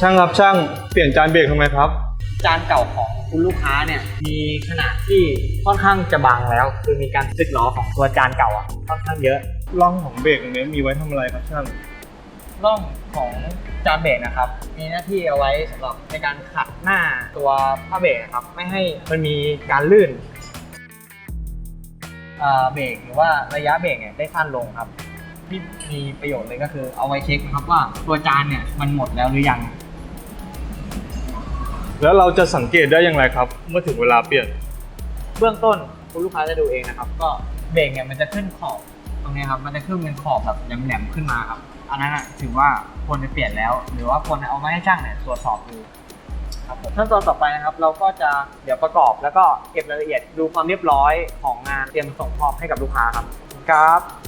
ช่างครับช่างเปลี่ยนจานเบรกทำไมครับ จานเก่าของคุณลูกค้าเนี่ยมีขนาดที่ค่อนข้างจะบางแล้ว คือมีการสึกหรอของตัวจานเก่าอะค่อนข้างเยอะร่องของเบรกตรงนี้มีไว้ทำอะไรครับช่าง ร่องของจานเบรกนะครับ มีหน้าที่เอาไว้สำหรับในการขัดหน้าตัวผ้าเบรกนะครับ ไม่ให้มันมีการลื่นเอ่อเบรกหรือว่าระยะเบรกเนี่ยได้สั้นลงครับที่มีประโยชน์เลยก็คือเอาไว้เช็คนะครับว่าตัวจานเนี่ยมันหมดแล้วหรือยัง แล้วเราจะสังเกตได้อย่างไรครับ เมื่อถึงเวลาเปลี่ยน เบื้องต้นคุณลูกค้าจะดูเองนะครับ ก็เบรกเนี่ยมันจะขึ้นขอบตรงเนี้ยครับ มันจะขึ้นเป็นขอบแบบแหลมๆขึ้นมาครับ อันนั้นอะถือว่าควรจะเปลี่ยนแล้ว หรือว่าควรเอามาให้ช่างเนี่ยตรวจสอบดูครับผมขั้นตอนต่อไปนะครับ เราก็จะเดี๋ยวประกอบแล้วก็เก็บรายละเอียดดูความเรียบร้อยของงานเตรียมส่งมอบให้กับลูกค้าครับครับ